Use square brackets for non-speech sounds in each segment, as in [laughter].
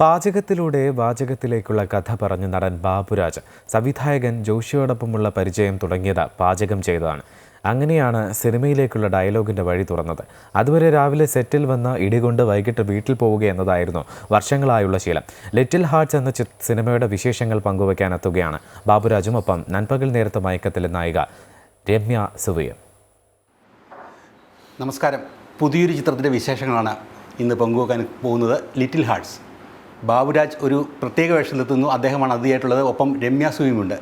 പാചകത്തിലൂടെ വാചകത്തിലേക്കുള്ള കഥ പറഞ്ഞ നടൻ ബാബുരാജ് സംവിധായകൻ ജോഷിയോടൊപ്പമുള്ള പരിചയം തുടങ്ങിയത് പാചകം ചെയ്തതാണ്. അങ്ങനെയാണ് സിനിമയിലേക്കുള്ള ഡയലോഗിന്റെ വഴി തുറന്നത്. അതുവരെ രാവിലെ സെറ്റിൽ വന്ന് ഇടികൊണ്ട് വൈകിട്ട് വീട്ടിൽ പോവുക എന്നതായിരുന്നു വർഷങ്ങളായുള്ള ശീലം. ലിറ്റിൽ ഹാർട്ട്സ് എന്ന സിനിമയുടെ വിശേഷങ്ങൾ പങ്കുവയ്ക്കാനെത്തുകയാണ് ബാബുരാജും ഒപ്പം നൻപകൽ നേരത്തെ മയക്കത്തിലെ നായിക രമ്യ സുവിയം നമസ്കാരം. പുതിയൊരു ചിത്രത്തിന്റെ വിശേഷങ്ങളാണ് ഇന്ന് പങ്കുവെക്കാൻ പോകുന്നത് ലിറ്റിൽ ഹാർട്സ് ബാബുരാജ് ഒരു പ്രത്യേക വേഷത്തിലെത്തുന്നു. അദ്ദേഹമാണ് അതിഥിയായിട്ടുള്ളത്. ഒപ്പം രമ്യ സുവിമുണ്ട്.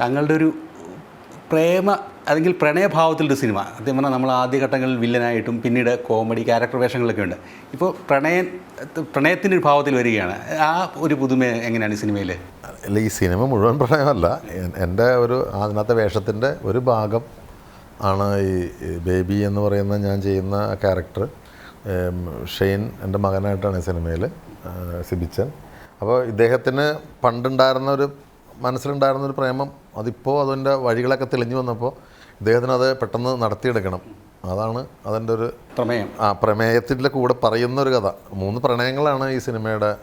താങ്കളുടെ ഒരു പ്രേമ അല്ലെങ്കിൽ പ്രണയഭാവത്തിലൊരു സിനിമ. സത്യം പറഞ്ഞാൽ നമ്മൾ ആദ്യഘട്ടങ്ങളിൽ വില്ലനായിട്ടും പിന്നീട് കോമഡി ക്യാരക്ടർ വേഷങ്ങളൊക്കെ ഉണ്ട്. ഇപ്പോൾ പ്രണയ പ്രണയത്തിന്റെ ഒരു ഭാവത്തിൽ വരികയാണ്. ആ ഒരു പുതുമ എങ്ങനെയാണ് ഈ സിനിമയിൽ? അല്ല ഈ സിനിമ മുഴുവൻ പ്രണയമല്ല. എൻ- എന്റെ ഒരു അതിനകത്തെ വേഷത്തിന്റെ ഒരു ഭാഗം ആണ് ഈ ബേബി എന്ന് പറയുന്ന ഞാൻ ചെയ്യുന്ന ക്യാരക്ടർ. ഷെയ്ൻ എന്റെ മകനായിട്ടാണ് ഈ സിനിമയിൽ. സിബിച്ചൻ. അപ്പോൾ ഇദ്ദേഹത്തിന് പണ്ടുണ്ടായിരുന്ന ഒരു മനസ്സിലുണ്ടായിരുന്ന ഒരു പ്രേമം അതിപ്പോൾ അതിന്റെ വഴികളൊക്കെ തെളിഞ്ഞു വന്നപ്പോൾ ഇദ്ദേഹത്തിന് അത് പെട്ടെന്ന് നടത്തിയെടുക്കണം. അതാണ് അതിന്റെ ഒരു പ്രമേയം. ആ പ്രമേയത്തിന്റെ കൂടെ പറയുന്ന ഒരു കഥ. മൂന്ന് പ്രണയങ്ങളാണ് ഈ സിനിമയുടെ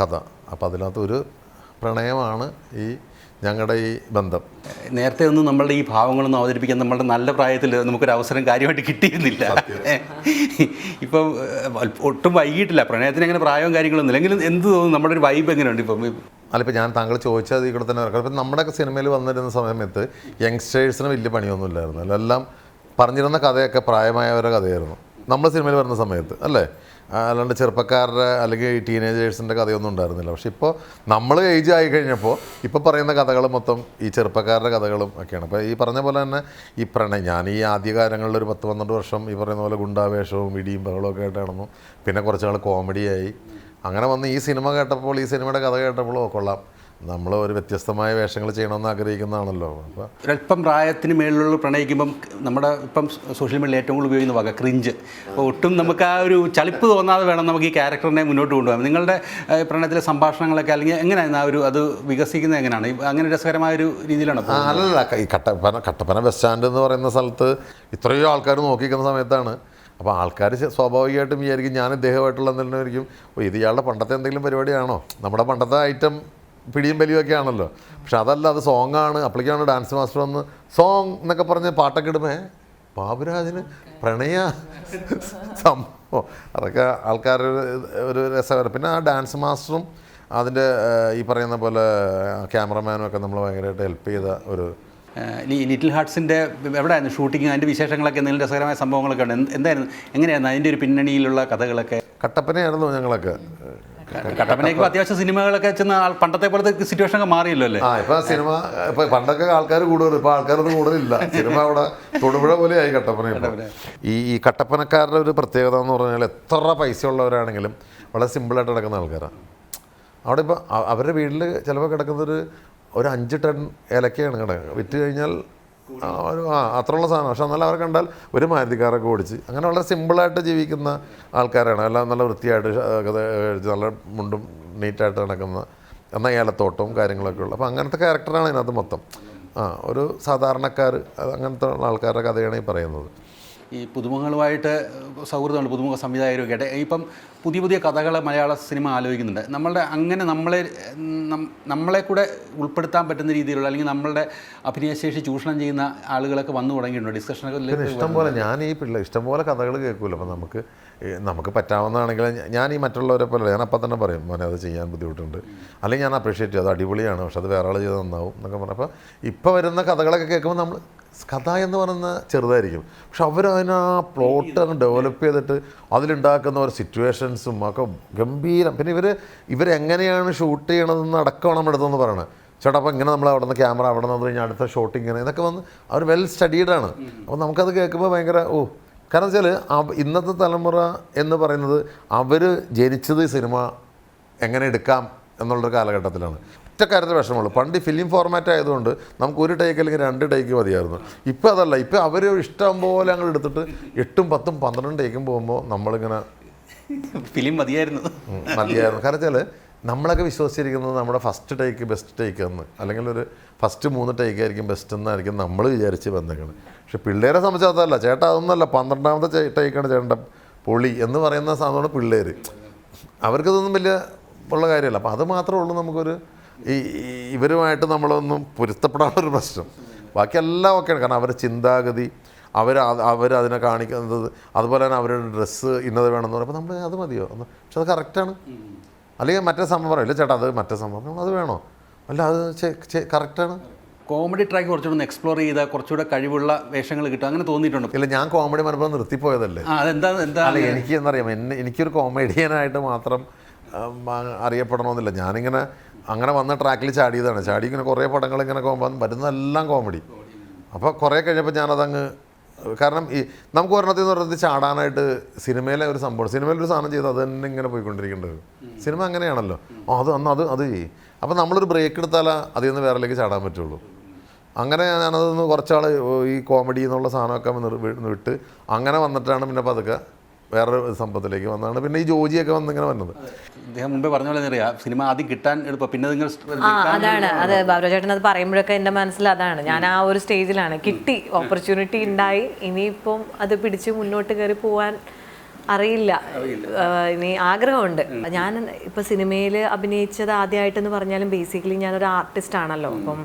കഥ. അപ്പോൾ അതിനകത്ത് ഒരു പ്രണയമാണ് ഈ ഞങ്ങളുടെ ഈ ബന്ധം. നേരത്തെ ഒന്നും നമ്മളുടെ ഈ ഭാവങ്ങളൊന്നും അവതരിപ്പിക്കാൻ നമ്മളുടെ നല്ല പ്രായത്തിൽ നമുക്കൊരു അവസരം കാര്യമായിട്ട് കിട്ടിയിരുന്നില്ല. ഇപ്പം ഒട്ടും വൈകിട്ടില്ല പ്രണയത്തിന് അങ്ങനെ പ്രായവും കാര്യങ്ങളൊന്നും ഇല്ല. എങ്കിലും എന്ത് തോന്നുന്നു? നമ്മുടെ ഒരു വൈബ് എങ്ങനെയുണ്ട് ഇപ്പം? അല്ല ഇപ്പം ഞാൻ താങ്കൾ ചോദിച്ചത് ഇവിടെ തന്നെ ഇപ്പം നമ്മുടെയൊക്കെ സിനിമയിൽ വന്നിരുന്ന സമയത്ത് യങ്സ്റ്റേഴ്സിന് വലിയ പണിയൊന്നും ഇല്ലായിരുന്നു എല്ലാം പറഞ്ഞിരുന്ന കഥയൊക്കെ പ്രായമായവരുടെ കഥയായിരുന്നു. നമ്മൾ സിനിമയിൽ വരുന്ന സമയത്ത് അല്ലേ? അല്ലാണ്ട് ചെറുപ്പക്കാരുടെ അല്ലെങ്കിൽ ടീനേജേഴ്സിന്റെ കഥയൊന്നും ഉണ്ടായിരുന്നില്ല. പക്ഷെ ഇപ്പോൾ നമ്മൾ ഏജ് ആയി കഴിഞ്ഞപ്പോൾ ഇപ്പോൾ പറയുന്ന കഥകൾ മൊത്തം ഈ ചെറുപ്പക്കാരുടെ കഥകളും ഒക്കെയാണ്. അപ്പോൾ ഈ പറഞ്ഞ പോലെ തന്നെ ഈ പ്രണയം ഞാൻ ഈ ആദ്യകാലങ്ങളിൽ ഒരു പത്ത് പന്ത്രണ്ട് വർഷം ഈ പറയുന്ന പോലെ ഗുണ്ടാവേഷവും ഇടിയും ബഹളവും ഒക്കെ ആയിട്ട് നടന്നു. പിന്നെ കുറച്ച് കോമഡിയായി അങ്ങനെ വന്ന് ഈ സിനിമ കേട്ടപ്പോൾ ഈ സിനിമയുടെ കഥ കേട്ടപ്പോൾ കൊള്ളാം. നമ്മൾ ഒരു വ്യത്യസ്തമായ വേഷങ്ങൾ ചെയ്യണമെന്ന് ആഗ്രഹിക്കുന്നതാണല്ലോ. അപ്പോൾ ഒരല്പം പ്രായത്തിന് മേളിലുള്ള പ്രണയിക്കുമ്പം നമ്മുടെ ഇപ്പം സോഷ്യൽ മീഡിയയിൽ ഏറ്റവും കൂടുതൽ ഉപയോഗിക്കുന്ന വക ക്രിഞ്ച് അപ്പോൾ ഒട്ടും നമുക്ക് ആ ഒരു ചളിപ്പ് തോന്നാതെ വേണം നമുക്ക് ഈ ക്യാരക്ടറിനെ മുന്നോട്ട് കൊണ്ടുപോകാൻ. നിങ്ങളുടെ പ്രണയത്തിലെ സംഭാഷണങ്ങളൊക്കെ അല്ലെങ്കിൽ എങ്ങനെയാണ് ആ ഒരു അത് വികസിക്കുന്നത് എങ്ങനെയാണ്? അങ്ങനെ രസകരമായ ഒരു രീതിയിലാണ് അല്ല അല്ലല്ല ഈ കട്ടപ്പന കട്ടപ്പന ബസ് സ്റ്റാൻഡ് എന്ന് പറയുന്ന സ്ഥലത്ത് ഇത്രയോ ആൾക്കാർ നോക്കിക്കുന്ന സമയത്താണ്. അപ്പോൾ ആൾക്കാർ സ്വാഭാവികമായിട്ടും വിചാരിക്കും ഞാൻ ഇദ്ദേഹമായിട്ടുള്ള എന്തെങ്കിലും ഓ ഇത് ഇയാളുടെ പണ്ടത്തെ എന്തെങ്കിലും പരിപാടിയാണോ? നമ്മുടെ പണ്ടത്തെ ഐറ്റം പിടിയും ബലിയൊക്കെ ആണല്ലോ. പക്ഷെ അതല്ല അത് സോങ്ങാണ്. അപ്പോഴേക്കാണ് ഡാൻസ് മാസ്റ്റർ വന്ന് സോങ് എന്നൊക്കെ പറഞ്ഞ് പാട്ടൊക്കെ ഇടുമേ ബാബുരാജിന് പ്രണയ സംഭവം അതൊക്കെ ആൾക്കാരുടെ ഒരു രസകരം പിന്നെ ആ ഡാൻസ് മാസ്റ്ററും അതിന്റെ ഈ പറയുന്ന പോലെ ക്യാമറമാനും ഒക്കെ നമ്മൾ ഭയങ്കരമായിട്ട് ഹെൽപ്പ് ചെയ്ത ഒരു ഈ ലിറ്റിൽ ഹാർട്സിന്റെ എവിടെയായിരുന്നു ഷൂട്ടിങ് അതിന്റെ വിശേഷങ്ങളൊക്കെ എന്തെങ്കിലും രസകരമായ സംഭവങ്ങളൊക്കെ ഉണ്ട്? എന്ത്- എന്തായിരുന്നു? എങ്ങനെയായിരുന്നു അതിന്റെ ഒരു പിന്നണിയിലുള്ള കഥകളൊക്കെ? കട്ടപ്പനയായിരുന്നു ഞങ്ങളൊക്കെ. കട്ടപ്പനയ്ക്ക് അത്യാവശ്യം സിനിമകളൊക്കെ ചെന്ന് പണ്ടത്തെ പോലത്തെ സിറ്റുവേഷൻ ഒക്കെ മാറിയല്ലോ അല്ലേ? ആ ഇപ്പൊ സിനിമ ഇപ്പൊ പണ്ടൊക്കെ ആൾക്കാർ കൂടുതൽ ഇപ്പൊ ആൾക്കാരൊന്നും കൂടുതലില്ല. സിനിമ അവിടെ തൊടുപുഴ പോലെയായി കട്ടപ്പന ഇപ്പൊ. ഈ ഈ കട്ടപ്പനക്കാരുടെ ഒരു പ്രത്യേകത എന്ന് പറഞ്ഞാൽ എത്ര പൈസ ഉള്ളവരാണെങ്കിലും വളരെ സിമ്പിളായിട്ട് നടക്കുന്ന ആൾക്കാരാണ് അവിടെ ഇപ്പോൾ അവരുടെ വീട്ടിൽ ചിലപ്പോൾ കിടക്കുന്നൊരു ഒരു അഞ്ച് ടൺ ഏലക്കയാണ് കിടക്കുക വിറ്റ് കഴിഞ്ഞാൽ ഒരു ആ അത്രയുള്ള സാധനം. പക്ഷെ എന്നാലും അവരെ കണ്ടാൽ ഒരു മാരുതിക്കാരൊക്കെ ഓടിച്ച്. അങ്ങനെ വളരെ സിമ്പിളായിട്ട് ജീവിക്കുന്ന ആൾക്കാരാണ്. എല്ലാം നല്ല വൃത്തിയായിട്ട് നല്ല മുണ്ടും നീറ്റായിട്ട് നടക്കുന്ന എന്നാൽ ഏലത്തോട്ടവും കാര്യങ്ങളൊക്കെ ഉള്ളു. അപ്പോൾ അങ്ങനത്തെ ക്യാരക്ടറാണ് ഇതിനകത്ത് മൊത്തം. ആ ഒരു സാധാരണക്കാർ അങ്ങനത്തെ ഉള്ള ആൾക്കാരുടെ കഥയാണ് ഈ പറയുന്നത്. ഈ പുതുമുഖങ്ങളുമായിട്ട് സൗഹൃദമുണ്ട് പുതുമുഖ സംവിധായകരൊക്കെ ഇപ്പം പുതിയ പുതിയ കഥകൾ മലയാള സിനിമ ആലോചിക്കുന്നുണ്ട്. നമ്മളുടെ അങ്ങനെ നമ്മളെ നമ്മളെ കൂടെ ഉൾപ്പെടുത്താൻ പറ്റുന്ന രീതിയിലുള്ള അല്ലെങ്കിൽ നമ്മളുടെ അഭിനയശേഷി ചൂഷണം ചെയ്യുന്ന ആളുകളൊക്കെ വന്നു തുടങ്ങിയിട്ടുണ്ട്. ഡിസ്കഷനൊക്കെ ഇഷ്ടംപോലെ ഇഷ്ടം പോലെ ഞാൻ ഈ പിള്ളേർ ഇഷ്ടംപോലെ കഥകൾ കേൾക്കുമല്ലോ അപ്പം നമുക്ക് നമുക്ക് പറ്റാവുന്നതാണെങ്കിൽ ഞാൻ ഈ മറ്റുള്ളവരെ പോലെ ഞാൻ അപ്പം തന്നെ പറയും മോനെ അത് ചെയ്യാൻ ബുദ്ധിമുട്ടുണ്ട്. അല്ലെങ്കിൽ ഞാൻ അപ്രീഷിയേറ്റ് ചെയ്യും അത് അടിപൊളിയാണ് പക്ഷെ അത് വേറെ ആൾ ചെയ്ത് നന്നാവും എന്നൊക്കെ പറഞ്ഞപ്പോൾ ഇപ്പോൾ വരുന്ന കഥകളൊക്കെ കേൾക്കുമ്പോൾ നമ്മൾ കഥ എന്ന് പറയുന്നത് ചെറുതായിരിക്കും. പക്ഷെ അവർ അതിന് ആ പ്ലോട്ട് അങ്ങ് ഡെവലപ്പ് ചെയ്തിട്ട് അതിലുണ്ടാക്കുന്ന ഒരു സിറ്റുവേഷൻസും ഒക്കെ ഗംഭീരം. പിന്നെ ഇവർ ഇവരെങ്ങനെയാണ് ഷൂട്ട് ചെയ്യണതെന്ന് അടക്കമാണ് നമ്മുടെ അടുത്തെന്ന് പറയണത്. ചേട്ടാ അപ്പോൾ ഇങ്ങനെ നമ്മൾ അവിടെ നിന്ന് ക്യാമറ അവിടെ നിന്ന് കഴിഞ്ഞാൽ അടുത്ത ഷോട്ട് ഇങ്ങനെ ഇതൊക്കെ വന്ന് അവർ വെൽ സ്റ്റഡീഡാണ് അപ്പോൾ നമുക്കത് കേൾക്കുമ്പോൾ ഭയങ്കര ഓ കാരണം വെച്ചാൽ ഇന്നത്തെ തലമുറ എന്ന് പറയുന്നത് അവർ ജനിച്ചത് സിനിമ എങ്ങനെ എടുക്കാം എന്നുള്ളൊരു കാലഘട്ടത്തിലാണ്. ഒറ്റ കാര്യത്തിൽ വിഷമമുള്ളൂ. പണ്ട് ഫിലിം ഫോർമാറ്റ് ആയതുകൊണ്ട് നമുക്ക് ഒരു ടേക്ക് അല്ലെങ്കിൽ രണ്ട് ടേക്ക് മതിയായിരുന്നു. ഇപ്പോൾ അതല്ല ഇപ്പോൾ അവർ ഇഷ്ടം പോലെ അങ്ങോട്ട് എടുത്തിട്ട് എട്ടും പത്തും പന്ത്രണ്ടും ടേക്കും പോകുമ്പോൾ നമ്മളിങ്ങനെ ഫിലിം മതിയായിരുന്നു. മതിയായിരുന്നു. കാരണം വെച്ചാൽ നമ്മളൊക്കെ വിശ്വസിച്ചിരിക്കുന്നത് നമ്മുടെ ഫസ്റ്റ് ടേക്ക് ബെസ്റ്റ് ടേക്ക് എന്ന്. അല്ലെങ്കിൽ ഒരു ഫസ്റ്റ് മൂന്ന് ടേക്ക് ആയിരിക്കും ബെസ്റ്റ് എന്നായിരിക്കും നമ്മൾ വിചാരിച്ച് വന്നേക്കുന്നത് പക്ഷെ പിള്ളേരെ സംബന്ധിച്ചതല്ല ചേട്ടാ അതൊന്നുമല്ല. പന്ത്രണ്ടാമത്തെ ടേക്കാണ് ചേട്ടന്റെ പൊളി എന്ന് പറയുന്ന സാധനമാണ് പിള്ളേർ അവർക്കതൊന്നും വലിയ ഉള്ള കാര്യമല്ല. അപ്പോൾ അത് മാത്രമേ ഉള്ളൂ നമുക്കൊരു ഈ ഇവരുമായിട്ട് നമ്മളൊന്നും പൊരുത്തപ്പെടാനുള്ളൊരു പ്രശ്നം. ബാക്കി എല്ലാം ഓക്കെയാണ് കാരണം അവരുടെ ചിന്താഗതി അവർ അവർ അതിനെ കാണിക്കുന്നത് അതുപോലെ തന്നെ അവരുടെ ഡ്രസ്സ് ഇന്നത് വേണമെന്ന് പറയുമ്പോൾ നമ്മൾ അത് മതിയോ? ഒന്ന് പക്ഷെ അത് കറക്റ്റാണ് അല്ലെങ്കിൽ മറ്റേ സംഭവം പറയും. ഇല്ല ചേട്ടാ അത് മറ്റേ സംഭവം. അത് വേണോ? അല്ല അത് കറക്റ്റാണ് കോമഡി ട്രാക്ക് കുറച്ചുകൂടെ ഒന്ന് എക്സ്പ്ലോർ ചെയ്ത കുറച്ചുകൂടെ കഴിവുള്ള വേഷങ്ങൾ കിട്ടും. അങ്ങനെ തോന്നിയിട്ടുണ്ട്. ഇല്ല ഞാൻ കോമഡി മനപ്പം നിർത്തിപ്പോയതല്ലേ? അതെന്താ എന്താ? അല്ല എനിക്ക് എന്നറിയാം എന്നെ എനിക്കൊരു കോമഡിയനായിട്ട് മാത്രം അറിയപ്പെടണമെന്നില്ല. ഞാനിങ്ങനെ അങ്ങനെ വന്ന ട്രാക്കിൽ ചാടിയതാണ്. ചാടി ഇങ്ങനെ കുറേ പടങ്ങൾ ഇങ്ങനെ വന്ന് വരുന്നതെല്ലാം കോമഡി. അപ്പോൾ കുറേ കഴിഞ്ഞപ്പോൾ ഞാനതങ്ങ് കാരണം ഈ നമുക്ക് ഒരെണ്ണത്തിൽ നിന്ന് പറഞ്ഞത് ചാടാനായിട്ട് സിനിമയിലെ ഒരു സംഭവം സിനിമയിൽ ഒരു സാധനം ചെയ്ത് അത് തന്നെ ഇങ്ങനെ പോയിക്കൊണ്ടിരിക്കേണ്ടത്. സിനിമ അങ്ങനെയാണല്ലോ. ആ അത് അന്ന് അത് അത് ചെയ്യും. അപ്പോൾ നമ്മളൊരു ബ്രേക്ക് എടുത്താലേ അതിൽ നിന്ന് വേറെലേക്ക് ചാടാൻ പറ്റുള്ളൂ. അങ്ങനെ ഞാനതൊന്ന് കുറച്ചാൾ ഈ കോമഡി എന്നുള്ള സാധനമൊക്കെ വിട്ട് അങ്ങനെ വന്നിട്ടാണ് പിന്നെ പതുക്കെ വേറൊരു സംഭവത്തിലേക്ക് വന്നതാണ് പിന്നെ ഈ ജോജിയൊക്കെ വന്നിങ്ങനെ വന്നത് അദ്ദേഹം മുമ്പേ പറഞ്ഞ പോലെ അറിയാം സിനിമ ആദ്യം കിട്ടാൻ എളുപ്പം. പിന്നെ നിങ്ങൾ ആ അതാണ്. അത് ബാബുരാജേട്ടൻ അത് പറയുമ്പോഴൊക്കെ എന്റെ മനസ്സിൽ അതാണ്. ഞാൻ ആ ഒരു സ്റ്റേജിലാണ്. കിട്ടി ഓപ്പർച്യൂണിറ്റി ഉണ്ടായി. ഇനിയിപ്പം അത് പിടിച്ച് മുന്നോട്ട് കയറി പോവാൻ അറിയില്ല. ഇനി ആഗ്രഹമുണ്ട്. ഞാൻ ഇപ്പൊ സിനിമയിൽ അഭിനയിച്ചത് ആദ്യമായിട്ടെന്ന് പറഞ്ഞാലും ബേസിക്കലി ഞാനൊരു ആർട്ടിസ്റ്റ് ആണല്ലോ. അപ്പം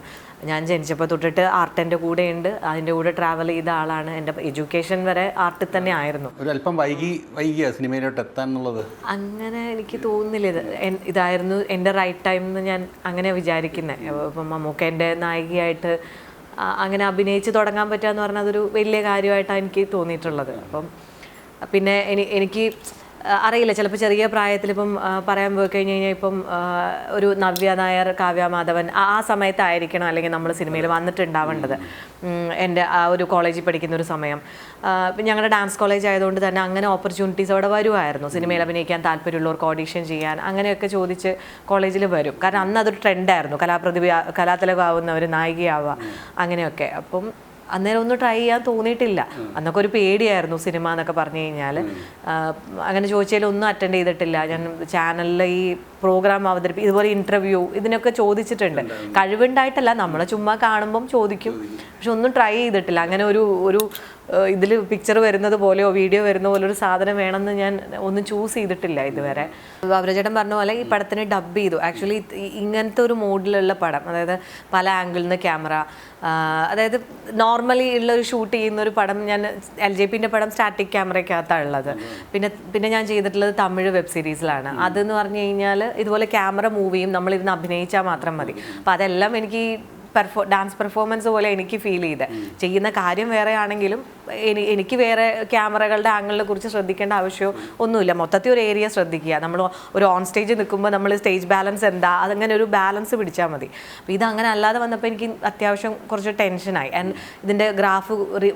ഞാൻ ജനിച്ചപ്പോൾ തൊട്ടിട്ട് ആർട്ടിന്റെ കൂടെയുണ്ട്. അതിന്റെ കൂടെ ട്രാവൽ ചെയ്ത ആളാണ്. എന്റെ എഡ്യൂക്കേഷൻ വരെ ആർട്ടിൽ തന്നെ ആയിരുന്നു. ഒരു അല്പം വൈകി വൈകിയ സിനിമയിലോട്ട് എത്താൻ എന്നുള്ളത് അങ്ങനെ എനിക്ക് തോന്നുന്നില്ല. ഇത് ഇതായിരുന്നു എന്റെ റൈറ്റ് ടൈം എന്ന് ഞാൻ അങ്ങനെ വിചാരിക്കുന്നത് ഇപ്പം മമ്മൂക്കേന്റെ നായികയായിട്ട് അങ്ങനെ അഭിനയിച്ച് തുടങ്ങാൻ പറ്റുക എന്ന് പറഞ്ഞാൽ അതൊരു വലിയ കാര്യമായിട്ടാണ് എനിക്ക് തോന്നിയിട്ടുള്ളത്. അപ്പം പിന്നെ എനിക്ക് അറിയില്ല. ചിലപ്പോൾ ചെറിയ പ്രായത്തിൽ ഇപ്പം പറയാൻ പോയി കഴിഞ്ഞ് കഴിഞ്ഞാൽ ഇപ്പം ഒരു നവ്യ നായർ കാവ്യ മാധവൻ ആ സമയത്തായിരിക്കണം അല്ലെങ്കിൽ നമ്മൾ സിനിമയിൽ വന്നിട്ടുണ്ടാവേണ്ടത്. എന്റെ ആ ഒരു കോളേജിൽ പഠിക്കുന്ന ഒരു സമയം. ഞങ്ങളുടെ ഡാൻസ് കോളേജ് ആയതുകൊണ്ട് തന്നെ അങ്ങനെ ഓപ്പർച്യൂണിറ്റീസ് അവിടെ വരുമായിരുന്നു സിനിമയിൽ അഭിനയിക്കാൻ താല്പര്യമുള്ളവർക്ക് ഓഡീഷൻ ചെയ്യാൻ അങ്ങനെയൊക്കെ ചോദിച്ച് കോളേജിൽ വരും. കാരണം അന്ന് അതൊരു ട്രെൻഡായിരുന്നു. കലാപ്രതിഭ കലാതിലകാവുന്നവർ നായികയാവുക അങ്ങനെയൊക്കെ. അപ്പം അന്നേരം ഒന്നും ട്രൈ ചെയ്യാൻ തോന്നിയിട്ടില്ല. അന്നൊക്കെ ഒരു പേടിയായിരുന്നു സിനിമ എന്നൊക്കെ പറഞ്ഞു കഴിഞ്ഞാൽ അങ്ങനെ ചോദിച്ചാൽ ഒന്നും അറ്റൻഡ് ചെയ്തിട്ടില്ല. ഞാൻ ചാനലിൽ ഈ പ്രോഗ്രാം അവതരിപ്പി ഇതുപോലെ ഇന്റർവ്യൂ ഇതിനൊക്കെ ചോദിച്ചിട്ടുണ്ട്. കഴിവുണ്ടായിട്ടല്ല. നമ്മളെ ചുമ്മാ കാണുമ്പം ചോദിക്കും. പക്ഷെ ഒന്നും ട്രൈ ചെയ്തിട്ടില്ല. അങ്ങനെ ഒരു ഒരു ഇതിൽ പിക്ചർ വരുന്നത് പോലെയോ വീഡിയോ വരുന്ന പോലെ ഒരു സാധനം വേണമെന്ന് ഞാൻ ഒന്നും ചൂസ് ചെയ്തിട്ടില്ല ഇതുവരെ. അവരചേട്ടൻ പറഞ്ഞ പോലെ ഈ പടത്തിന് ഡബ് ചെയ്തു. ആക്ച്വലി ഇങ്ങനത്തെ ഒരു മോഡിലുള്ള പടം അതായത് പല ആംഗിളിൽ നിന്ന് ക്യാമറ അതായത് നോർമലി ഉള്ള ഒരു ഷൂട്ട് ചെയ്യുന്ന ഒരു പടം ഞാൻ എൽ ജെ പിന്റെ പടം സ്റ്റാറ്റിക് ക്യാമറയ്ക്കകത്താണ് ഉള്ളത്. പിന്നെ പിന്നെ ഞാൻ ചെയ്തിട്ടുള്ളത് തമിഴ് വെബ് സീരീസിലാണ് അതെന്ന് പറഞ്ഞു കഴിഞ്ഞാൽ ഇതുപോലെ ക്യാമറ മൂവിയും നമ്മളിരുന്ന് അഭിനയിച്ചാൽ മാത്രം മതി. അപ്പം അതെല്ലാം എനിക്ക് പെർഫോ ഡാൻസ് പെർഫോമൻസ് പോലെ എനിക്ക് ഫീൽ ചെയ്ത്. ചെയ്യുന്ന കാര്യം വേറെ ആണെങ്കിലും എനിക്ക് വേറെ ക്യാമറകളുടെ ആംഗിളിനെ കുറിച്ച് ശ്രദ്ധിക്കേണ്ട ആവശ്യമോ ഒന്നുമില്ല. മൊത്തത്തിൽ ഒരു ഏരിയ ശ്രദ്ധിക്കുക. നമ്മൾ ഒരു ഓൺ സ്റ്റേജ് നിൽക്കുമ്പോൾ നമ്മൾ സ്റ്റേജ് ബാലൻസ് എന്താ? അതങ്ങനെ ഒരു ബാലൻസ് പിടിച്ചാൽ മതി. അപ്പോൾ ഇത് അങ്ങനെ അല്ലാതെ വന്നപ്പോൾ എനിക്ക് അത്യാവശ്യം കുറച്ച് ടെൻഷനായി ആൻഡ് ഇതിന്റെ ഗ്രാഫ്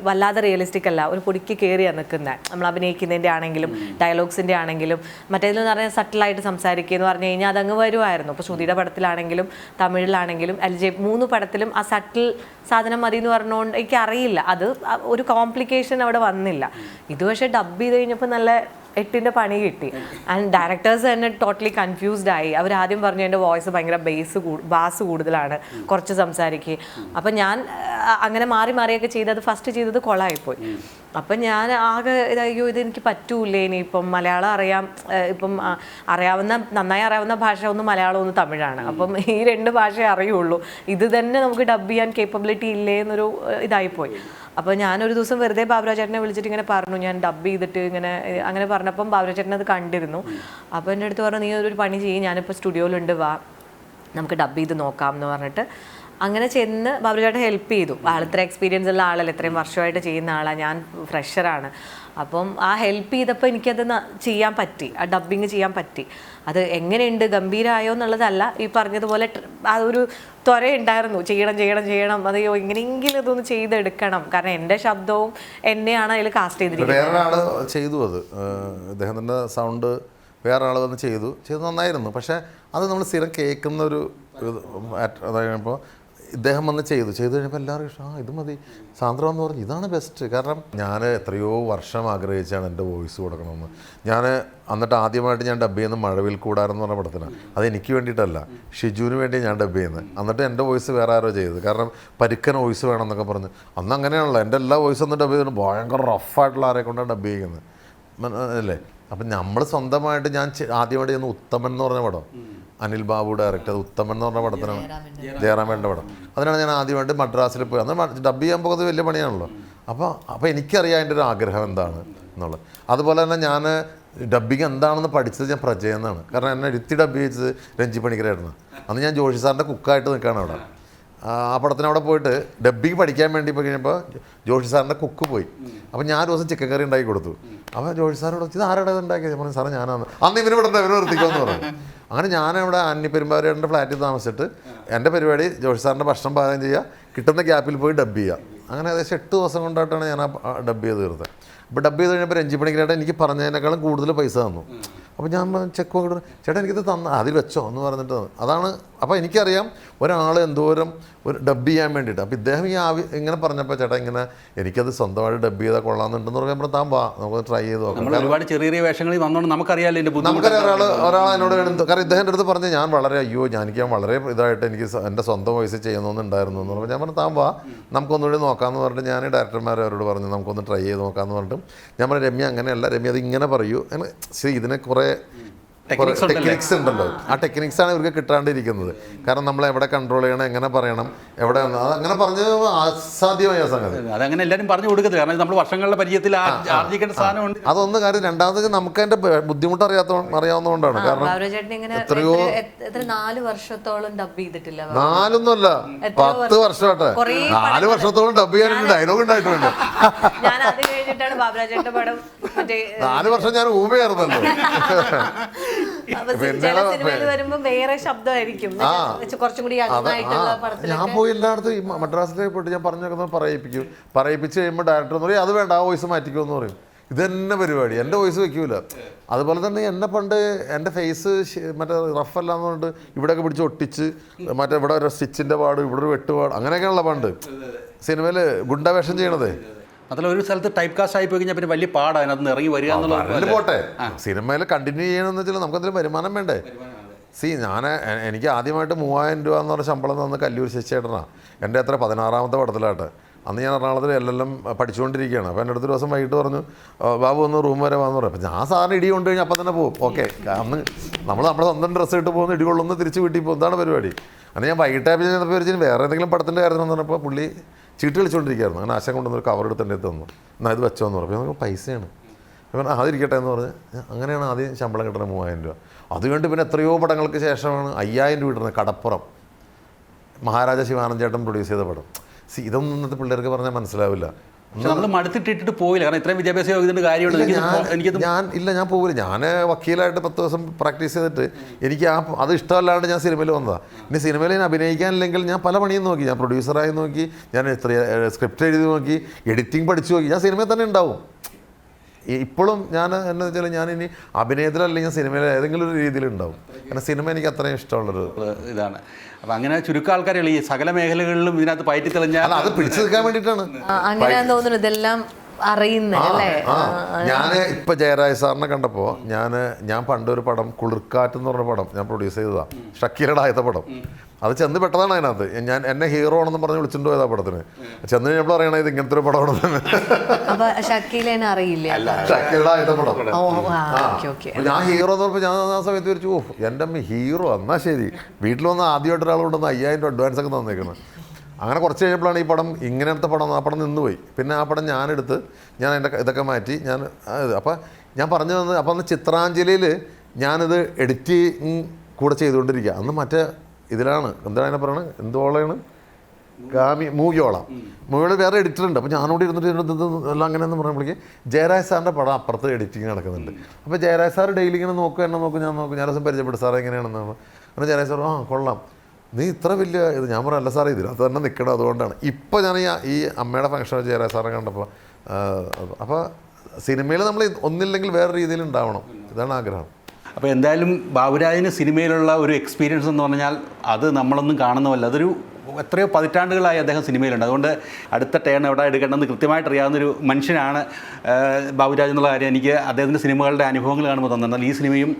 വല്ലാതെ റിയലിസ്റ്റിക് അല്ല. ഒരു പൊടിക്ക് കയറിയാണ് നിൽക്കുന്നത് നമ്മൾ അഭിനയിക്കുന്നതിന്റെ ആണെങ്കിലും ഡയലോഗ്സിന്റെ ആണെങ്കിലും മറ്റേതെന്ന് പറഞ്ഞാൽ സട്ടിലായിട്ട് സംസാരിക്കുക എന്ന് പറഞ്ഞു കഴിഞ്ഞാൽ അതങ്ങ് വരുമായിരുന്നു ഇപ്പോൾ ശ്രുതിയുടെ പടത്തിലാണെങ്കിലും തമിഴിലാണെങ്കിലും എൽ ജെ മൂന്ന് പടത്തിലും ആ സട്ടിൽ സാധനം മതി എന്ന് പറഞ്ഞുകൊണ്ട് എനിക്ക് അറിയില്ല അത് ഒരു ഒരു കോംപ്ലിക്കേഷൻ അവിടെ വന്നില്ല. ഇത് പക്ഷേ ഡബ് ചെയ്ത് കഴിഞ്ഞപ്പോൾ നല്ല എട്ടിന്റെ പണി കിട്ടി. ആൻഡ് ഡയറക്ടേഴ്സ് തന്നെ ടോട്ടലി കൺഫ്യൂസ്ഡ് ആയി. അവർ ആദ്യം പറഞ്ഞു എന്റെ വോയിസ് ഭയങ്കര ബേസ് ബാസ് കൂടുതലാണ്. കുറച്ച് സംസാരിക്കുക അപ്പം ഞാൻ അങ്ങനെ മാറി മാറിയൊക്കെ ചെയ്ത് അത് ഫസ്റ്റ് ചെയ്തത് കൊളായിപ്പോയി. അപ്പം ഞാൻ ആകെ ഇതയ്യോ ഇത് എനിക്ക് ഇനി. ഇപ്പം മലയാളം അറിയാം ഇപ്പം അറിയാവുന്ന നന്നായി അറിയാവുന്ന ഭാഷ ഒന്ന് മലയാളം ഒന്ന് തമിഴാണ്. അപ്പം ഈ രണ്ട് ഭാഷയെ അറിയുള്ളൂ. ഇത് തന്നെ നമുക്ക് ഡബ് ചെയ്യാൻ കേപ്പബിലിറ്റി ഇല്ലേ എന്നൊരു ഇതായിപ്പോയി. അപ്പോൾ ഞാനൊരു ദിവസം വെറുതെ ബാബുരാജേട്ടനെ വിളിച്ചിട്ട് ഇങ്ങനെ പറഞ്ഞു. ഞാൻ ഡബ് ചെയ്തിട്ട് ഇങ്ങനെ അങ്ങനെ പറഞ്ഞപ്പം ബാബുരാജേട്ടൻ അത് കണ്ടിരുന്നു. അപ്പോൾ എന്റെ അടുത്ത് പറഞ്ഞു നീ ഒരു പണി ചെയ്യും. ഞാനിപ്പോൾ സ്റ്റുഡിയോയിലുണ്ട് വാ. നമുക്ക് ഡബ് ചെയ്ത് നോക്കാം എന്ന് പറഞ്ഞിട്ട്. അങ്ങനെ ചെന്ന് ബാബുചേട്ടൻ ഹെൽപ്പ് ചെയ്തു. ആൾ ഇത്ര എക്സ്പീരിയൻസ് ഉള്ള ആളല്ലേ ഇത്രയും വർഷമായിട്ട് ചെയ്യുന്ന ആളാണ് ഞാൻ ഫ്രഷറാണ് അപ്പം ആ ഹെൽപ്പ് ചെയ്തപ്പോൾ എനിക്കത് ചെയ്യാൻ പറ്റി. ആ ഡബ്ബിങ് ചെയ്യാൻ പറ്റി. അത് എങ്ങനെയുണ്ട് ഗംഭീരമായോ എന്നുള്ളതല്ല ഈ പറഞ്ഞതുപോലെ ആ ഒരു ത്വര ഉണ്ടായിരുന്നു ചെയ്യണം ചെയ്യണം ചെയ്യണം അതെയോ എങ്ങനെയെങ്കിലും ഇതൊന്ന് ചെയ്തെടുക്കണം. കാരണം എന്റെ ശബ്ദവും എന്നെയാണ് അതിൽ കാസ്റ്റ് ചെയ്തിരിക്കുന്നത്. വേറൊരാൾ ചെയ്തു അത്. അദ്ദേഹത്തിന്റെ സൗണ്ട് വേറെ ആൾ വന്ന് ചെയ്തു. ചെയ്ത് നന്നായിരുന്നു. പക്ഷേ അത് നമ്മൾ സ്ഥിരം കേൾക്കുന്ന ഒരു അതായത് അതായപ്പോൾ ഇദ്ദേഹം വന്ന് ചെയ്തു. ചെയ്തു കഴിഞ്ഞപ്പോൾ എല്ലാവർക്കും ഇഷ്ടം. ആ ഇത് മതി. സാന്ദ്ര എന്ന് പറഞ്ഞു ഇതാണ് ബെസ്റ്റ് കാരണം ഞാൻ എത്രയോ വർഷം ആഗ്രഹിച്ചാണ് എന്റെ വോയിസ് കൊടുക്കണമെന്ന്. ഞാൻ എന്നിട്ട് ആദ്യമായിട്ട് ഞാൻ ഡബ് ചെയ്യുന്ന മഴവിൽ കൂടാരെന്ന് പറഞ്ഞ പടത്തിനാണ്. അത് എനിക്ക് വേണ്ടിയിട്ടല്ല. ഷിജുവിന് വേണ്ടി ഞാൻ ഡബ് ചെയ്യുന്നത്. എന്നിട്ട് എന്റെ വോയിസ് വേറെ ആരോ ചെയ്തത് കാരണം പരുക്കൻ വോയിസ് വേണമെന്നൊക്കെ പറഞ്ഞ്. അന്ന് അങ്ങനെയാണല്ലോ. എന്റെ എല്ലാ വോയിസും ഒന്ന് ഡബ് ചെയ്തിട്ട് ഭയങ്കര റഫായിട്ടുള്ള ആരെ കൊണ്ടാണ് ഡബ് ചെയ്യുന്നത്. അല്ലേ? അപ്പം നമ്മൾ സ്വന്തമായിട്ട് ഞാൻ ആദ്യമായിട്ട് ചെയ്യുന്ന ഉത്തമൻ എന്ന് പറഞ്ഞ പടം. അനിൽ ബാബു ഡയറക്ടർ ഉത്തമൻ എന്ന് പറഞ്ഞ പടത്തിനാണ് ജയറാമേന്റെ പടം. അതിനാണ് ഞാൻ ആദ്യമായിട്ട് മദ്രാസിൽ പോയി അന്ന് ഡബ് ചെയ്യാൻ പോകുന്നത് വലിയ പണിയാണല്ലോ. അപ്പോൾ അപ്പോൾ എനിക്കറിയാം എന്റെ ഒരു ആഗ്രഹം എന്താണ് എന്നുള്ളത്. അതുപോലെ തന്നെ ഞാൻ ഡബ്ബിങ് എന്താണെന്ന് പഠിച്ചത് ഞാൻ പ്രജയെന്നാണ്. കാരണം എന്നെ ഇരുത്തി ഡബ് ചെയ്തത് രഞ്ജി പണിക്കരായിരുന്നു. അന്ന് ഞാൻ ജോഷി സാറിന്റെ കുക്കായിട്ട് നിൽക്കുകയാണ് അവിടെ. ആ പടത്തിന് അവിടെ പോയിട്ട് ഡബ്ബിക്ക് പഠിക്കാൻ വേണ്ടി പോയി കഴിഞ്ഞപ്പോൾ ജോഷി സാറിന്റെ കുക്ക് പോയി. അപ്പോൾ ഞാൻ ദിവസം ചിക്കൻ കറി ഉണ്ടാക്കി കൊടുത്തു. അപ്പോൾ ജോഷി സാറോട് ഇത് ആരുടെ ഉണ്ടാക്കിയത്? പറഞ്ഞു സാറേ ഞാനാണ്. അന്ന് ഇവന് ഇവിടെ ഇവന് നിർത്തിക്കുമെന്ന് പറഞ്ഞു. അങ്ങനെ ഞാനിവിടെ അന്നി പെരുമ്പാവരുടെ ഫ്ലാറ്റിൽ താമസിച്ചിട്ട് എന്റെ പരിപാടി ജോഷി സാറിന്റെ ഭക്ഷണം പാചകം ചെയ്യുക കിട്ടുന്ന ഗ്യാപ്പിൽ പോയി ഡബ് ചെയ്യുക. അങ്ങനെ ഏകദേശം എട്ട് ദിവസം കൊണ്ടായിട്ടാണ് ഞാൻ ആ ഡബ് ചെയ്ത് തീർത്തത്. അപ്പോൾ ഡബ് ചെയ്ത് കഴിഞ്ഞപ്പോൾ രഞ്ജി എനിക്ക് പറഞ്ഞതിനേക്കാളും കൂടുതൽ പൈസ തന്നു. അപ്പോൾ ഞാൻ ചെക്ക് നോക്കിയിട്ട് ചേട്ടാ എനിക്കിത് തന്ന അതിൽ വെച്ചോ എന്ന് പറഞ്ഞിട്ട് അതാണ് അപ്പോൾ എനിക്കറിയാം ഒരാൾ എന്തോരം ഒരു ഡബ് ചെയ്യാൻ വേണ്ടിയിട്ട്. അപ്പോൾ ഇദ്ദേഹം ഈ ആവി ഇങ്ങനെ പറഞ്ഞപ്പോൾ ചേട്ടാ ഇങ്ങനെ എനിക്കത് സ്വന്തമായിട്ട് ഡബ് ചെയ്താൽ കൊള്ളാമെന്നുണ്ടെന്ന് പറയുമ്പോൾ താൻ വാ നമുക്ക് ട്രൈ ചെയ്ത് നോക്കാം. ഒരുപാട് ചെറിയ ചെറിയ വേഷങ്ങളിൽ വന്നോണ്ട് നമുക്കറിയാമല്ലോ നമുക്കറിയാം ഒരാൾ ഒരാൾ എന്നോട് കാരണം ഇദ്ദേഹത്തിന്റെ അടുത്ത് പറഞ്ഞ് ഞാൻ വളരെ അയ്യോ ഞാൻ എനിക്ക് ഞാൻ വളരെ ഇതായിട്ട് എനിക്ക് എന്റെ സ്വന്തം വയസ്സിൽ ചെയ്യണമെന്നുണ്ടായിരുന്നു എന്ന് പറഞ്ഞപ്പോൾ ഞാൻ പറഞ്ഞു താൻ വാ നമുക്കൊന്നുകൂടി നോക്കാമെന്ന് പറഞ്ഞിട്ട് ഞാൻ ഡയറക്ടർമാരെ അവരോട് പറഞ്ഞു നമുക്കൊന്ന് ട്രൈ ചെയ്ത് നോക്കാമെന്ന് പറഞ്ഞിട്ട്. ഞാൻ പറഞ്ഞു രമ്യ അങ്ങനെയല്ല രമ്യ അത് ഇങ്ങനെ പറയൂ. അങ്ങനെ ശരി ഇതിനെ കുറേ it. ടെക്നിക്സ് ഉണ്ടല്ലോ? ആ ടെക്നിക്സ് ആണ് ഇവർക്ക് കിട്ടാണ്ടിരിക്കുന്നത്. കാരണം നമ്മൾ എവിടെ കൺട്രോൾ ചെയ്യണം എങ്ങനെ പറയണം എവിടെ അങ്ങനെ പറഞ്ഞ അസാധ്യമായ സംഗതി. അതങ്ങനെ എല്ലാവരും പറഞ്ഞു കൊടുക്കത്തില്ല കാരണം നമ്മൾ വർഷങ്ങളുടെ പരിചയത്തിൽ ആ- ആർജിക്കേണ്ട സാധനമുണ്ട്. അതൊന്ന് കാര്യം രണ്ടാമത് നമുക്ക് അതിന്റെ ബുദ്ധിമുട്ട് അറിയാത്ത അറിയാവുന്നതുകൊണ്ടാണ്. കാരണം എത്രയോ- എത്ര- എത്ര- എത്ര നാല് വർഷത്തോളം ഡബ് ചെയ്തിട്ടില്ല. നാലൊന്നുമല്ല പത്ത് വർഷം. കുറേ നാല് വർഷത്തോളം ഡബ് ചെയ്യാൻ ഡയലോഗ് ഉണ്ടായിട്ടുണ്ട് [laughs] നാല് വർഷം ഞാൻ ഊമയായിരുന്നല്ലോ. [laughs] ഞാൻ പോയി എല്ലായിടത്തും ഈ മദ്രാസിലേക്ക് പോയിട്ട് ഞാൻ പറഞ്ഞൊക്കെ പറയിപ്പിക്കും. പറയിപ്പിച്ച് കഴിയുമ്പോൾ ഡയറക്ടർ എന്ന് പറയും അത് വേണ്ട ആ വോയിസ് മാറ്റിക്കുമെന്ന് പറയും. ഇത് തന്നെ പരിപാടി. എന്റെ വോയിസ് വെക്കൂല. അതുപോലെ തന്നെ എന്നെ പണ്ട് എന്റെ ഫേസ് മറ്റേ റഫ് അല്ലാന്ന് പറഞ്ഞിട്ട് ഇവിടെയൊക്കെ പിടിച്ച് ഒട്ടിച്ച് മറ്റേ ഇവിടെ ഒരു സ്റ്റിച്ചിന്റെ പാട് ഇവിടെ ഒരു വെട്ടുപാട് അങ്ങനെയൊക്കെയാണല്ലോ പണ്ട്. സിനിമയിൽ ഗുണ്ടവേഷം ചെയ്യണത്. മാത്രമല്ല ഒരു സ്ഥലത്ത് ടൈപ്പ് കാസ്റ്റ് ആയി പോയി കഴിഞ്ഞാൽ പിന്നെ വലിയ പാടാണ് അതിനകത്ത് നിന്ന് ഇറങ്ങി വരിക എന്നുള്ളത് പോട്ടെ. സിനിമയിൽ കണ്ടിന്യൂ ചെയ്യണമെന്ന് വെച്ചാൽ നമുക്ക് അതിൽ വരുമാനം വേണ്ടേ. സി ഞാൻ എനിക്ക് ആദ്യമായിട്ട് മൂവായിരം രൂപ എന്ന് പറഞ്ഞ ശമ്പളം തന്ന കല്ലൂർ ശശിയേട്ടനാ. എന്റെ അത്ര പതിനാറാമത്തെ പടത്തിലാട്ട്. അന്ന് ഞാൻ എറണാകുളത്തിൽ എല്ലാം പഠിച്ചുകൊണ്ടിരിക്കുകയാണ്. അപ്പോൾ എന്റെ അടുത്ത ദിവസം വൈകിട്ട് പറഞ്ഞു ബാബു ഒന്ന് റൂം വരെ വാന്ന് പറയും. അപ്പോൾ ഞാൻ സാറിന് ഇടി കൊണ്ട് കഴിഞ്ഞാൽ അപ്പം തന്നെ പോകും ഓക്കെ. അന്ന് നമ്മൾ നമ്മുടെ സ്വന്തം ഡ്രസ്സ് ഇട്ട് പോകുന്ന ഇടി കൊള്ളുന്ന തിരിച്ച് വീട്ടിൽ പോകും ഇതാണ് പരിപാടി. അന്ന് ഞാൻ വൈകിട്ടായപ്പോൾ ചെന്നപ്പോൾ വിചാരിച്ചു വേറെ എന്തെങ്കിലും പടത്തിന്റെ കാര്യം എന്ന് പറഞ്ഞപ്പോൾ പുള്ളി ചീട്ട് കളിച്ചുകൊണ്ടിരിക്കുകയായിരുന്നു അങ്ങനെ ആശം കൊണ്ടുവന്നൊരു കവർ എടുത്ത് എന്റെ തന്നു. എന്നാൽ ഇത് വെച്ചോ എന്ന് പറഞ്ഞു. നമുക്ക് പൈസയാണ്. അപ്പം അതിരിക്കട്ടെ എന്ന് പറഞ്ഞ് അങ്ങനെയാണ് ആദ്യം ശമ്പളം കിട്ടുന്നത് മൂവായിരം രൂപ. അത് കഴിഞ്ഞിട്ട് പിന്നെ എത്രയോ പടങ്ങൾക്ക് ശേഷമാണ് അയ്യായിരം രൂപ കിട്ടുന്നത് കടപ്പുറം. മഹാരാജ ശിവാനന്ദ ചേട്ടൻ പ്രൊഡ്യൂസ് ചെയ്ത പടം. സി ഇതൊന്നും ഇന്നത്തെ പിള്ളേർക്ക് പറഞ്ഞാൽ മനസ്സിലാവില്ല. പക്ഷെ നമ്മൾ മടുത്തിട്ടിട്ട് പോയില്ല കാരണം ഇത്രയും വിദ്യാഭ്യാസ യോഗ്യതയുടെ കാര്യമുണ്ട്. എനിക്ക് ഞാൻ- ഇല്ല ഞാൻ പോകില്ല ഞാൻ വക്കീലായിട്ട് പത്ത് ദിവസം പ്രാക്ടീസ് ചെയ്തിട്ട് എനിക്ക് ആ അത് ഇഷ്ടമല്ലാണ്ട് ഞാൻ സിനിമയിൽ വന്നതാണ് ഇനി സിനിമയിൽ ഞാൻ അഭിനയിക്കാനില്ലെങ്കിൽ ഞാൻ പല പണിയും നോക്കി. ഞാൻ പ്രൊഡ്യൂസറായി നോക്കി. ഞാൻ എത്ര സ്ക്രിപ്റ്റ് എഴുതി നോക്കി. എഡിറ്റിംഗ് പഠിച്ചു നോക്കി. ഞാൻ സിനിമയിൽ തന്നെ ഉണ്ടാവും. ഇപ്പോഴും ഞാൻ എന്താ വെച്ചാൽ ഞാൻ ഇനി അഭിനയത്തിലല്ലെങ്കിൽ സിനിമയിൽ ഏതെങ്കിലും ഒരു രീതിയിൽ ഉണ്ടാവും കാരണം സിനിമ എനിക്ക് അത്രയും ഇഷ്ടമുള്ളൊരു ഇതാണ്. അപ്പം അങ്ങനെ ചുരുക്കം ആൾക്കാരുള്ള ഈ സകല മേഖലകളിലും ഇതിനകത്ത് പയറ്റി തെളിഞ്ഞാൽ അത് പിടിച്ചു നിൽക്കാൻ വേണ്ടിയിട്ടാണ്. അങ്ങനെ തോന്നുന്നു ഇതെല്ലാം ഞാൻ ഇപ്പൊ ജയരാജ് സാറിനെ കണ്ടപ്പോ ഞാൻ ഞാൻ പണ്ടൊരു പടം കുളിർക്കാറ്റ് എന്ന് പറഞ്ഞ പടം ഞാൻ പ്രൊഡ്യൂസ് ചെയ്തതാ. ഷക്കീലയുടെ ആദ്യത്തെ പടം. അത് ചെന്ന് പെട്ടതാണ് അതിനകത്ത്. ഞാൻ എന്നെ ഹീറോ ആണെന്ന് പറഞ്ഞ് വിളിച്ചിട്ട് ആ പടത്തിന്. ചെന്ന് കഴിഞ്ഞപ്പോൾ അറിയണത് ഇത് ഇങ്ങനത്തെ ഒരു പടമാണെന്ന് അപ്പൊ ഷക്കീലേനെ അറിയില്ലേ? ഷക്കീലയുടെ ആദ്യത്തെ പടം. ഞാൻ ഹീറോ എന്ന് പറഞ്ഞപ്പോൾ ഞാൻ ആ സമയത്ത് വിചാരിച്ചു ഓ എന്റെ അമ്മ ഹീറോ എന്നാ ശരി. വീട്ടിൽ വന്ന് ആദ്യമായിട്ട് ഒരാൾ കൊണ്ടുവന്ന് അയ്യായിരം രൂപ അഡ്വാൻസ് ഒക്കെ തന്നേക്കുന്നത് അങ്ങനെ കുറച്ച് കഴിഞ്ഞപ്പോഴാണ് ഈ പടം ഇങ്ങനത്തെ പടം ആ പടം നിന്നുപോയി. പിന്നെ ആ പടം ഞാനെടുത്ത് ഞാൻ എന്റെ ഇതൊക്കെ മാറ്റി ഞാൻ അപ്പം ഞാൻ പറഞ്ഞു തന്നത് അപ്പം അന്ന് ചിത്രാഞ്ജലിയിൽ ഞാനിത് എഡിറ്റിങ് കൂടെ ചെയ്തുകൊണ്ടിരിക്കുക. അന്ന് മറ്റേ ഇതിലാണ് എന്താണ് അതിനെ പറയണത് എന്തോളയാണ് ഗാമി മൂവിയോള മൂവിയോള വേറെ എഡിറ്റർ ഉണ്ട് അപ്പോൾ ഞാനോട് ഇരുന്നിട്ട് ഇതിനകത്ത് ഇത് എല്ലാം അങ്ങനെയെന്ന് പറയുമ്പോഴേക്ക് ജയരാജ് സാറിന്റെ പടം അപ്പുറത്ത് എഡിറ്റിംഗ് നടക്കുന്നുണ്ട്. അപ്പോൾ ജയരാജ് സാർ ഡെയിലി ഇങ്ങനെ നോക്കുക എന്നെ നോക്കും ഞാൻ നോക്കും ഞാൻ ദിവസം പരിചയപ്പെട്ടു. സാറേ എങ്ങനെയാണെന്നാണ് അപ്പോൾ ജയരാജ് സാർ ആ കൊള്ളാം. നീ ഇത്ര വലിയ ഇത് ഞാൻ പറഞ്ഞല്ല സാറേ ഇതിനകത്ത് തന്നെ നിൽക്കണം അതുകൊണ്ടാണ്. ഇപ്പോൾ ഞാൻ ഈ അമ്മയുടെ ഫംഗ്ഷൻ ജയരാജ് സാറെ കണ്ടപ്പോൾ അപ്പോൾ സിനിമയിൽ നമ്മൾ ഒന്നില്ലെങ്കിൽ വേറെ രീതിയിൽ ഉണ്ടാവണം. ഇതാണ് ആഗ്രഹം. അപ്പോൾ എന്തായാലും ബാബുരാജിന് സിനിമയിലുള്ള ഒരു എക്സ്പീരിയൻസ് എന്ന് പറഞ്ഞാൽ അത് നമ്മളൊന്നും കാണുന്നതല്ല. അതൊരു എത്രയോ പതിറ്റാണ്ടുകളായി അദ്ദേഹം സിനിമയിലുണ്ട്. അതുകൊണ്ട് അടുത്ത ടേൺ എവിടെ എടുക്കേണ്ടതെന്ന് കൃത്യമായിട്ട് അറിയാവുന്നൊരു മനുഷ്യനാണ് ബാബുരാജ് എന്നുള്ള കാര്യം എനിക്ക് അദ്ദേഹത്തിന്റെ സിനിമകളുടെ അനുഭവങ്ങൾ കാണുമ്പോൾ തന്നിട്ടുണ്ട് ഈ സിനിമയും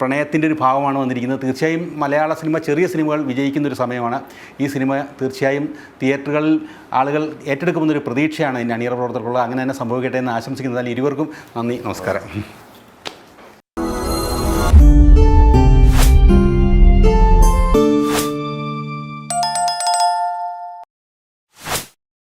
പ്രണയത്തിന്റെ ഒരു ഭാവമാണ് വന്നിരിക്കുന്നത്. തീർച്ചയായും മലയാള സിനിമ ചെറിയ സിനിമകൾ വിജയിക്കുന്ന ഒരു സമയമാണ്. ഈ സിനിമ തീർച്ചയായും തിയേറ്ററുകളിൽ ആളുകൾ ഏറ്റെടുക്കുമെന്നൊരു പ്രതീക്ഷയാണ് എന്റെ അണിയറ പ്രവർത്തകർക്കുള്ളത്. അങ്ങനെ തന്നെ സംഭവിക്കട്ടെ എന്ന് ആശംസിക്കുന്നതിൽ ഇരുവർക്കും നന്ദി നമസ്കാരം.